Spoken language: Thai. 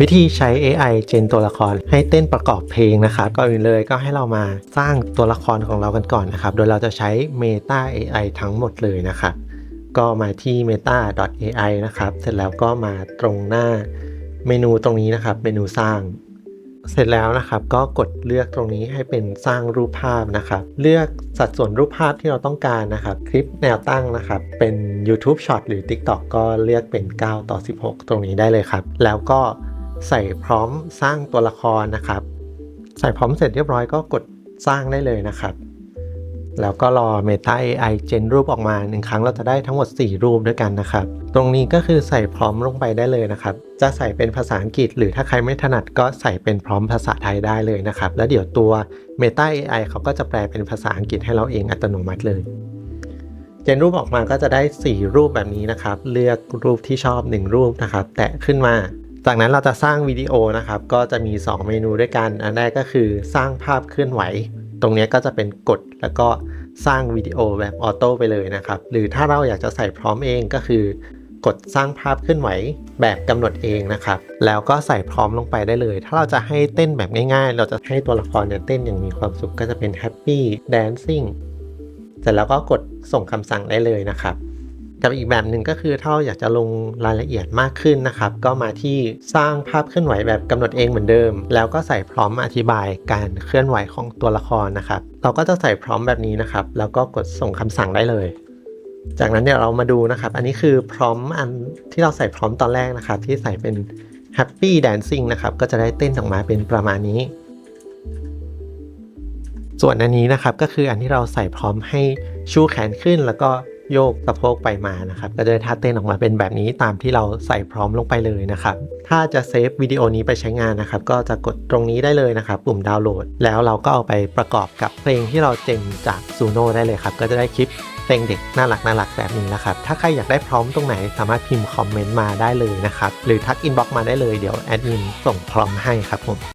วิธีใช้ AI เจนตัวละครให้เต้นประกอบเพลงนะครับก่อนอื่นเลยก็ให้เรามาสร้างตัวละครของเรากันก่อนนะครับ โดยเราจะใช้ Meta AI ทั้งหมดเลยนะครับ ก็มาที่ meta.ai นะครับ เสร็จแล้วก็มาตรงหน้าเมนูตรงนี้นะครับ เมนูสร้าง เสร็จแล้วนะครับ ก็กดเลือกตรงนี้ให้เป็นสร้างรูปภาพนะครับ เลือกสัดส่วนรูปภาพที่เราต้องการนะครับ คลิปแนวตั้งนะครับ เป็น YouTube Short หรือ TikTok ก็เลือกเป็น 9 ต่อ 16 ตรงนี้ได้เลยครับ แล้วก็ ใส่พร้อมสร้างตัวละครนะครับ ใส่พร้อมเสร็จเรียบร้อยก็กดสร้างได้เลยนะครับ แล้วก็รอ Meta AI เจนรูปออกมาหนึ่งครั้งเราจะได้ทั้งหมด 4 รูปด้วยกันนะครับ ตรงนี้ก็คือใส่พร้อมลงไปได้เลยนะครับ จะใส่เป็นภาษาอังกฤษ หรือถ้าใครไม่ถนัดก็ใส่เป็นพร้อมภาษาไทยได้เลยนะครับ แล้วเดี๋ยวตัว Meta AI เขาก็จะแปลเป็นภาษาอังกฤษให้เราเองอัตโนมัติเลยเจนรูปออกมาก็จะได้ 4 รูปแบบนี้นะครับ เลือกรูปที่ชอบ 1 รูปนะครับ แตะขึ้นมา จากนั้นเราจะสร้างวิดีโอนะครับ ก็จะมี 2 เมนูด้วยกัน อันแรกก็คือสร้างภาพเคลื่อนไหว ตรงนี้ก็จะเป็นกดแล้วก็สร้างวิดีโอแบบออโต้ไปเลยนะครับ หรือถ้าเราอยากจะใส่พร้อมเองก็คือกดสร้างภาพเคลื่อนไหวแบบกำหนดเองนะครับ แล้วก็ใส่พร้อมลงไปได้เลย ถ้าเราจะให้เต้นแบบง่ายๆ เราจะให้ตัวละครเนี่ยเต้นอย่างมีความสุขก็จะเป็น Happy Dancing เสร็จแล้วก็กดส่งคำสั่งได้เลยนะครับ กับอีกแบบหนึ่งก็คือถ้าเราอยากจะลงรายละเอียดมากขึ้นนะครับ ก็มาที่สร้างภาพเคลื่อนไหวแบบกำหนดเองเหมือนเดิม แล้วก็ใส่พร้อมอธิบายการเคลื่อนไหวของตัวละครนะครับ เราก็จะใส่พร้อมแบบนี้นะครับ แล้วก็กดส่งคำสั่งได้เลย จากนั้นเดี๋ยวเรามาดูนะครับ อันนี้คือพร้อมอันที่เราใส่พร้อมตอนแรกนะครับ ที่ใส่เป็น Happy Dancing นะครับ ก็จะได้เต้นออกมาเป็นประมาณนี้ ส่วนอันนี้นะครับก็คืออันที่เราใส่พร้อมให้ชูแขนขึ้นแล้วก็ โยกสะโพกไปมานะครับ ก็จะได้ท่าเต้นออกมาเป็นแบบนี้ตามที่เราใส่พร้อมลงไปเลยนะครับ ถ้าจะเซฟวิดีโอนี้ไปใช้งานนะครับ ก็จะกดตรงนี้ได้เลยนะครับ ปุ่มดาวน์โหลด แล้วเราก็เอาไปประกอบกับเพลงที่เราเจนจากซูโน่ได้เลยครับ ก็จะได้คลิปเพลงเด็กน่ารักน่ารักแบบนี้นะครับ ถ้าใครอยากได้พร้อมตรงไหนสามารถพิมพ์คอมเมนต์มาได้เลยนะครับ หรือทักอินบ็อกมาได้เลย เดี๋ยวแอดมินส่งพร้อมให้ครับผม